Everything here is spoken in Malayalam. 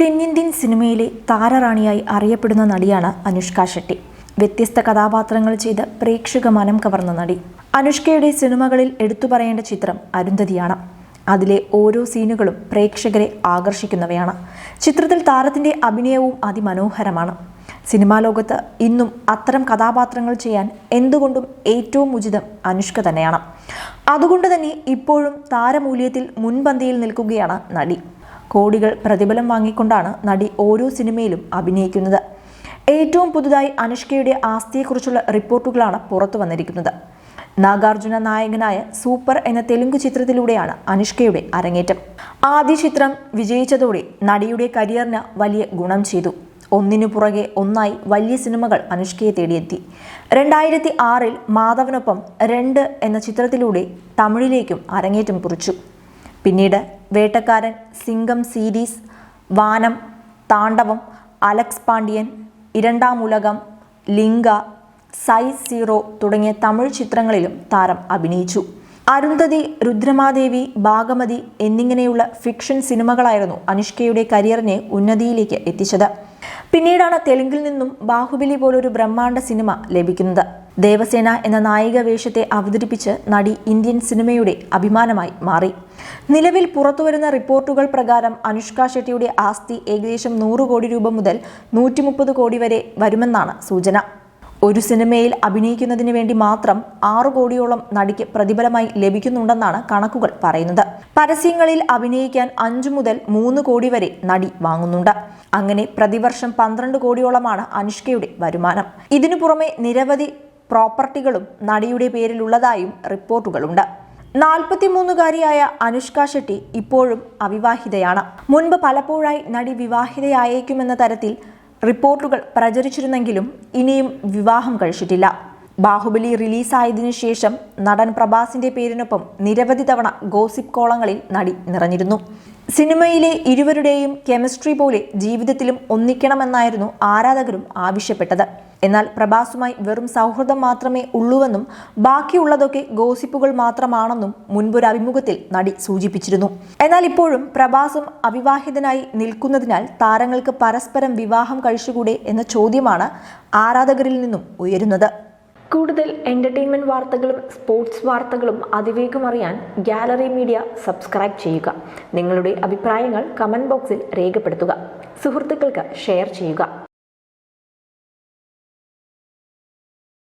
തെന്നിന്ത്യൻ സിനിമയിലെ താരറാണിയായി അറിയപ്പെടുന്ന നടിയാണ് അനുഷ്ക ഷെട്ടി. വ്യത്യസ്ത കഥാപാത്രങ്ങൾ ചെയ്ത് പ്രേക്ഷക മനം കവർന്ന നടി. അനുഷ്കയുടെ സിനിമകളിൽ എടുത്തു പറയേണ്ട ചിത്രം അരുന്ധതിയാണ്. അതിലെ ഓരോ സീനുകളും പ്രേക്ഷകരെ ആകർഷിക്കുന്നവയാണ്. ചിത്രത്തിൽ താരത്തിന്റെ അഭിനയവും അതിമനോഹരമാണ്. സിനിമാ ലോകത്ത് ഇന്നും അത്തരം കഥാപാത്രങ്ങൾ ചെയ്യാൻ എന്തുകൊണ്ടും ഏറ്റവും ഉചിതം അനുഷ്ക തന്നെയാണ്. അതുകൊണ്ട് തന്നെ ഇപ്പോഴും താരമൂല്യത്തിൽ മുൻപന്തിയിൽ നിൽക്കുകയാണ് നടി. കോടികൾ പ്രതിഫലം വാങ്ങിക്കൊണ്ടാണ് നടി ഓരോ സിനിമയിലും അഭിനയിക്കുന്നത്. ഏറ്റവും പുതുതായി അനുഷ്കയുടെ ആസ്തിയെക്കുറിച്ചുള്ള റിപ്പോർട്ടുകളാണ് പുറത്തു വന്നിരിക്കുന്നത്. നാഗാർജുന നായകനായ സൂപ്പർ എന്ന തെലുങ്ക് ചിത്രത്തിലൂടെയാണ് അനുഷ്കയുടെ അരങ്ങേറ്റം. ആദ്യ ചിത്രം വിജയിച്ചതോടെ നടിയുടെ കരിയറിന് വലിയ ഗുണം ചെയ്തു. ഒന്നിനു പുറകെ ഒന്നായി വലിയ സിനിമകൾ അനുഷ്കയെ തേടിയെത്തി. രണ്ടായിരത്തി ആറിൽ മാധവനൊപ്പം രണ്ട് എന്ന ചിത്രത്തിലൂടെ തമിഴിലേക്കും അരങ്ങേറ്റം കുറിച്ചു. പിന്നീട് വേട്ടക്കാരൻ സിംഗം സീരീസ് വാനം താണ്ഡവം അലക്സ് പാണ്ഡ്യൻ ഇരണ്ടാം ഉലകം ലിംഗ സൈസ് സീറോ തുടങ്ങിയ തമിഴ് ചിത്രങ്ങളിലും താരം അഭിനയിച്ചു. അരുന്ധതി രുദ്രമാദേവി ഭാഗമതി എന്നിങ്ങനെയുള്ള ഫിക്ഷൻ സിനിമകളായിരുന്നു അനുഷ്കയുടെ കരിയറിനെ ഉന്നതിയിലേക്ക് എത്തിച്ചത്. പിന്നീടാണ് തെലുങ്കിൽ നിന്നും ബാഹുബലി പോലൊരു ബ്രഹ്മാണ്ഡ സിനിമ ലഭിക്കുന്നത്. ദേവസേന എന്ന നായിക വേഷത്തെ അവതരിപ്പിച്ച് നടി ഇന്ത്യൻ സിനിമയുടെ അഭിമാനമായി മാറി. നിലവിൽ പുറത്തുവരുന്ന റിപ്പോർട്ടുകൾ പ്രകാരം അനുഷ്ക ഷെട്ടിയുടെ ആസ്തി ഏകദേശം നൂറ് കോടി രൂപ മുതൽ നൂറ്റി കോടി വരെ വരുമെന്നാണ് സൂചന. ഒരു സിനിമയിൽ അഭിനയിക്കുന്നതിന് വേണ്ടി മാത്രം ആറു കോടിയോളം നടിക്ക് പ്രതിഫലമായി ലഭിക്കുന്നുണ്ടെന്നാണ് കണക്കുകൾ പറയുന്നത്. പരസ്യങ്ങളിൽ അഭിനയിക്കാൻ അഞ്ചു മുതൽ മൂന്ന് കോടി വരെ നടി വാങ്ങുന്നുണ്ട്. അങ്ങനെ പ്രതിവർഷം പന്ത്രണ്ട് കോടിയോളമാണ് അനുഷ്കയുടെ വരുമാനം. ഇതിനു പുറമെ നിരവധി പ്രോപ്പർട്ടികളും നടിയുടെ പേരിലുള്ളതായും റിപ്പോർട്ടുകളുണ്ട്. നാൽപ്പത്തിമൂന്നുകാരിയായ അനുഷ്ക ഷെട്ടി ഇപ്പോഴും അവിവാഹിതയാണ്. മുൻപ് പലപ്പോഴായി നടി വിവാഹിതയായേക്കുമെന്ന തരത്തിൽ റിപ്പോർട്ടുകൾ പ്രചരിച്ചിരുന്നെങ്കിലും ഇനിയും വിവാഹം കഴിച്ചിട്ടില്ല. ബാഹുബലി റിലീസായതിനു ശേഷം നടൻ പ്രഭാസിന്റെ പേരിനൊപ്പം നിരവധി തവണ ഗോസിപ്പ് കോളങ്ങളിൽ നടി നിറഞ്ഞിരുന്നു. സിനിമയിലെ ഇരുവരുടെയും കെമിസ്ട്രി പോലെ ജീവിതത്തിലും ഒന്നിക്കണമെന്നായിരുന്നു ആരാധകരും ആവശ്യപ്പെട്ടത്. എന്നാൽ പ്രഭാസുമായി വെറും സൗഹൃദം മാത്രമേ ഉള്ളൂവെന്നും ബാക്കിയുള്ളതൊക്കെ ഗോസിപ്പുകൾ മാത്രമാണെന്നും മുൻപൊരു അഭിമുഖത്തിൽ നടി സൂചിപ്പിച്ചിരുന്നു. എന്നാൽ ഇപ്പോഴും പ്രഭാസും അവിവാഹിതനായി നിൽക്കുന്നതിനാൽ താരങ്ങൾക്ക് പരസ്പരം വിവാഹം കഴിച്ചുകൂടെ എന്ന ചോദ്യമാണ് ആരാധകരിൽ നിന്നും ഉയരുന്നത്. കൂടുതൽ എന്റർടൈൻമെന്റ് വാർത്തകളും സ്പോർട്സ് വാർത്തകളും അതിവേഗം അറിയാൻ ഗാലറി മീഡിയ സബ്സ്ക്രൈബ് ചെയ്യുക. നിങ്ങളുടെ അഭിപ്രായങ്ങൾ കമന്റ് ബോക്സിൽ രേഖപ്പെടുത്തുക. സുഹൃത്തുക്കൾക്ക് ഷെയർ ചെയ്യുക.